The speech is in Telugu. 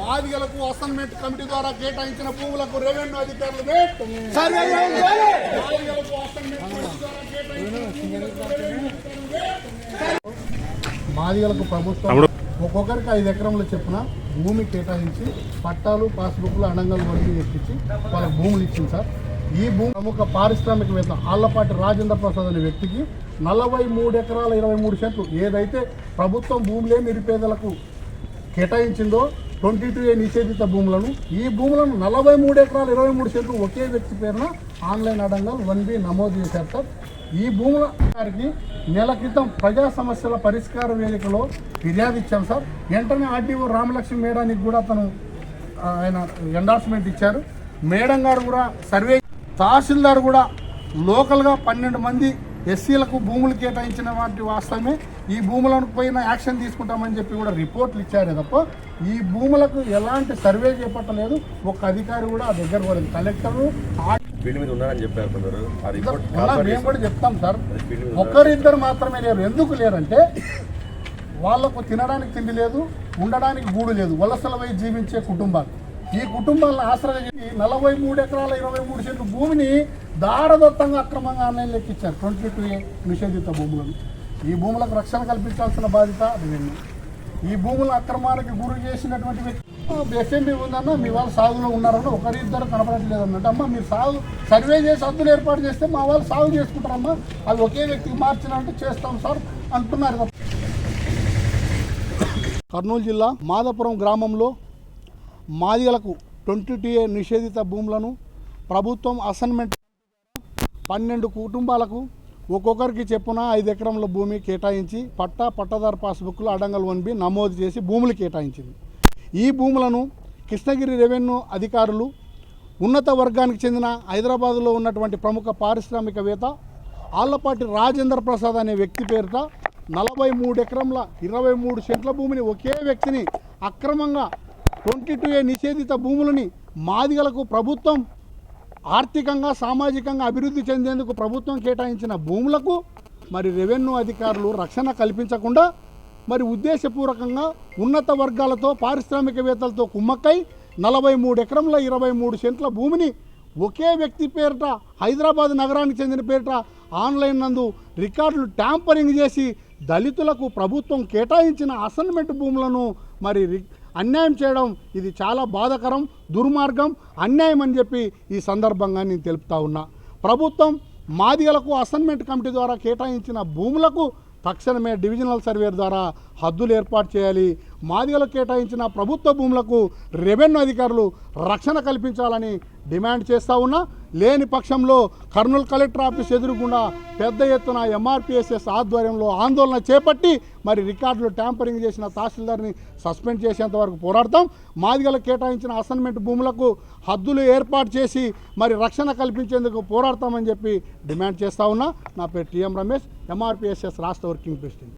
మాదిగలకు అసైన్మెంట్ కమిటీ ద్వారా కేటాయించిన భూములకు రెవెన్యూ అధికారులు మాదిగలకు ప్రభుత్వం ఒక్కొక్కరికి ఐదు ఎకరంలో చెప్పున భూమి కేటాయించి పట్టాలు పాస్బుక్లు అడంగల్ వడ్డీ ఎక్కించి వాళ్ళకి భూములు ఇచ్చింది సార్. ఈ భూమి ప్రముఖ పారిశ్రామికవేత్త ఆళ్ళపాటి రాజేంద్ర ప్రసాద్ అనే వ్యక్తికి నలభై మూడు ఎకరాల ఇరవై మూడు సెంట్లు. ఏదైతే ప్రభుత్వం భూములే నిరుపేదలకు కేటాయించిందో ట్వంటీ టూ ఏ నిషేధిత భూములను. ఈ భూములను నలభై మూడు ఎకరాలు ఇరవై మూడు సెంట్లు ఒకే వ్యక్తి పేరున ఆన్లైన్ అడంగాలు వన్ బి నమోదు చేశారు. సార్ ఈ భూముల గారికి నెల క్రితం ప్రజా సమస్యల పరిష్కార వేదికలో ఫిర్యాదు ఇచ్చాం సార్. వెంటనే ఆర్డీఓ రామలక్ష్మి మేడానికి కూడా తను ఆయన ఎండార్స్మెంట్ ఇచ్చారు. మేడం గారు కూడా సర్వే తహసీల్దార్ కూడా లోకల్గా పన్నెండు మంది ఎస్సీలకు భూములు కేటాయించిన వాటి వాస్తవమే. ఈ భూములను పైన యాక్షన్ తీసుకుంటామని చెప్పి కూడా రిపోర్ట్లు ఇచ్చారే తప్ప ఈ భూములకు ఎలాంటి సర్వే చేపట్టలేదు. ఒక్క అధికారి కూడా ఆ దగ్గర పోలేదు. కలెక్టరు ఫీల్డ్ మీద ఉన్నారని చెప్పారు కొందరు. ఆ రిపోర్ట్ ఉన్నా మేము కూడా చెప్తాం సార్. ఒక్కరిద్దరు మాత్రమే లేరు. ఎందుకు లేరంటే వాళ్ళకు తినడానికి తిండి లేదు ఉండడానికి గూడు లేదు. వలసలపై జీవించే కుటుంబాలు. ఈ కుటుంబాలను ఆశ్రయించి నలభై మూడు ఎకరాల ఇరవై మూడు సెంట్లు భూమిని దారదత్తంగా అక్రమంగా ఆన్లైన్ లెక్కించారు. ట్వంటీ టూ ఏ నిషేధిత భూములను. ఈ భూములకు రక్షణ కల్పించాల్సిన బాధ్యత రెవెన్యూ ఈ భూముల అక్రమానికి గురి చేసినటువంటి వ్యక్తి ఎఫ్ఎంబి ఉందన్న మీ వాళ్ళు సాగులో ఉన్నారన్న ఒకరిద్దరు కనపడట్లేదు అన్నట్టు అమ్మ మీరు సాగు సర్వే చేసి హద్దులు ఏర్పాటు చేస్తే మా వాళ్ళు సాగు చేసుకుంటారమ్మా. అవి ఒకే వ్యక్తికి మార్చినంటే చేస్తాం సార్ అంటున్నారు. కర్నూలు జిల్లా మాదాపురం గ్రామంలో మాదిగలకు ట్వంటీ టూ ఏ నిషేధిత భూములను ప్రభుత్వం అసైన్మెంట్ పన్నెండు కుటుంబాలకు ఒక్కొక్కరికి చెప్పున ఐదు ఎకరంల భూమి కేటాయించి పట్టా పట్టాదారు పాస్బుక్లు అడంగల్ వన్ బి నమోదు చేసి భూములు కేటాయించింది. ఈ భూములను కృష్ణగిరి రెవెన్యూ అధికారులు ఉన్నత వర్గానికి చెందిన హైదరాబాదులో ఉన్నటువంటి ప్రముఖ పారిశ్రామికవేత్త ఆళ్ళపాటి రాజేంద్ర ప్రసాద్ అనే వ్యక్తి పేరిట నలభై మూడు ఎకరంల ఇరవై మూడు సెంట్ల భూమిని ఒకే వ్యక్తిని అక్రమంగా ట్వంటీ టూ ఏ నిషేధిత భూములని మాదిగలకు ప్రభుత్వం ఆర్థికంగా సామాజికంగా అభివృద్ధి చెందేందుకు ప్రభుత్వం కేటాయించిన భూములకు మరి రెవెన్యూ అధికారులు రక్షణ కల్పించకుండా మరి ఉద్దేశపూర్వకంగా ఉన్నత వర్గాలతో పారిశ్రామికవేత్తలతో కుమ్మక్కై నలభై మూడు ఎకరంల ఇరవై మూడు సెంట్ల భూమిని ఒకే వ్యక్తి పేరిట హైదరాబాద్ నగరానికి చెందిన పేరిట ఆన్లైన్ నందు రికార్డులు ట్యాంపరింగ్ చేసి దళితులకు ప్రభుత్వం కేటాయించిన అసైన్మెంట్ భూములను మరి అన్యాయం చేయడం ఇది చాలా బాధాకరం దుర్మార్గం అన్యాయం అని చెప్పి ఈ సందర్భంగా నేను తెలుపుతా ఉన్నా. ప్రభుత్వం మాదిగలకు అసైన్మెంట్ కమిటీ ద్వారా కేటాయించిన భూములకు తక్షణమే డివిజనల్ సర్వేర్ ద్వారా హద్దులు ఏర్పాటు చేయాలి. మాదిగలకు కేటాయించిన ప్రభుత్వ భూములకు రెవెన్యూ అధికారులు రక్షణ కల్పించాలని డిమాండ్ చేస్తూ ఉన్నా. లేని పక్షంలో కర్నూలు కలెక్టర్ ఆఫీస్ ఎదురుగుండా పెద్ద ఎత్తున ఎంఆర్పిఎస్ఎస్ ఆధ్వర్యంలో ఆందోళన చేపట్టి మరి రికార్డులు ట్యాంపరింగ్ చేసిన తహసీల్దార్ని సస్పెండ్ చేసేంత వరకు పోరాడతాం. మాదిగలకు కేటాయించిన అసైన్మెంట్ భూములకు హద్దులు ఏర్పాటు చేసి మరి రక్షణ కల్పించేందుకు పోరాడతామని చెప్పి డిమాండ్ చేస్తా ఉన్నా. నా పేరు టీఎం రమేష్ ఎంఆర్పిఎస్ఎస్ రాష్ట్ర వర్కింగ్ ప్రెసిడెంట్.